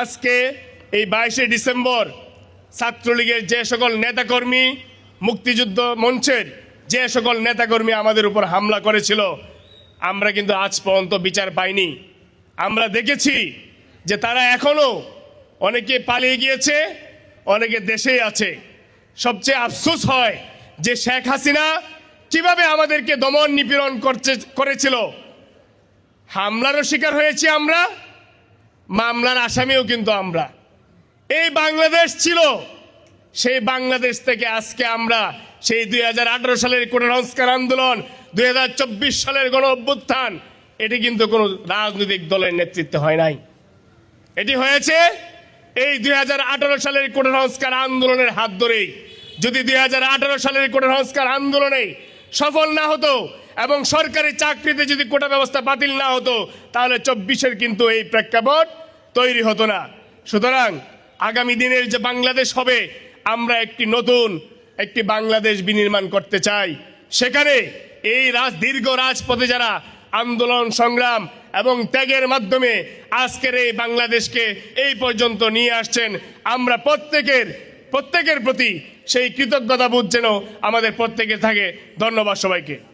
আজকে এই বাইশে ডিসেম্বর ছাত্রলীগের যে সকল নেতাকর্মী মুক্তিযুদ্ধ মঞ্চের যে সকল নেতাকর্মী আমাদের উপর হামলা করেছিল, আমরা কিন্তু আজ পর্যন্ত বিচার পাইনি। আমরা দেখেছি যে তারা এখনও অনেকে পালিয়ে গিয়েছে, অনেকে দেশেই আছে। সবচেয়ে আফসোস হয় যে শেখ হাসিনা কীভাবে আমাদেরকে দমন নিপীড়ন করছে, করেছিল। হামলারও শিকার হয়েছি আমরা মামলার আসামিও কিন্তু আমরা। এই বাংলাদেশ ছিল, সেই বাংলাদেশ থেকে আজকে আমরা সেই দু হাজার আঠারো সালের কোটা সংস্কার আন্দোলন দু হাজার চব্বিশ সালের গণ অভ্যুত্থান, এটি কিন্তু কোনো রাজনৈতিক দলের নেতৃত্বে হয় নাই। এটি হয়েছে এই দু হাজার আঠারো সালের কোটা সংস্কার আন্দোলনের হাত ধরেই। যদি দুই হাজার আঠারো সালের কোটা সংস্কার আন্দোলনে সফল না হতো এবং সরকারি চাকরিতে যদি কোটা ব্যবস্থা বাতিল না হতো, তাহলে চব্বিশের কিন্তু এই প্রেক্ষাপট তৈরি হতো না। সুতরাং আগামী দিনের যে বাংলাদেশ হবে, আমরা একটি নতুন, একটি বাংলাদেশ বিনির্মাণ করতে চাই। সেখানে এই রাজ, দীর্ঘ রাজপথে যারা আন্দোলন, সংগ্রাম এবং ত্যাগের মাধ্যমে আজকের এই বাংলাদেশকে এই পর্যন্ত নিয়ে আসছেন, আমরা প্রত্যেকের প্রত্যেকের প্রতি সেই কৃতজ্ঞতাবোধ যেন আমাদের প্রত্যেকের থাকে। ধন্যবাদ সবাইকে।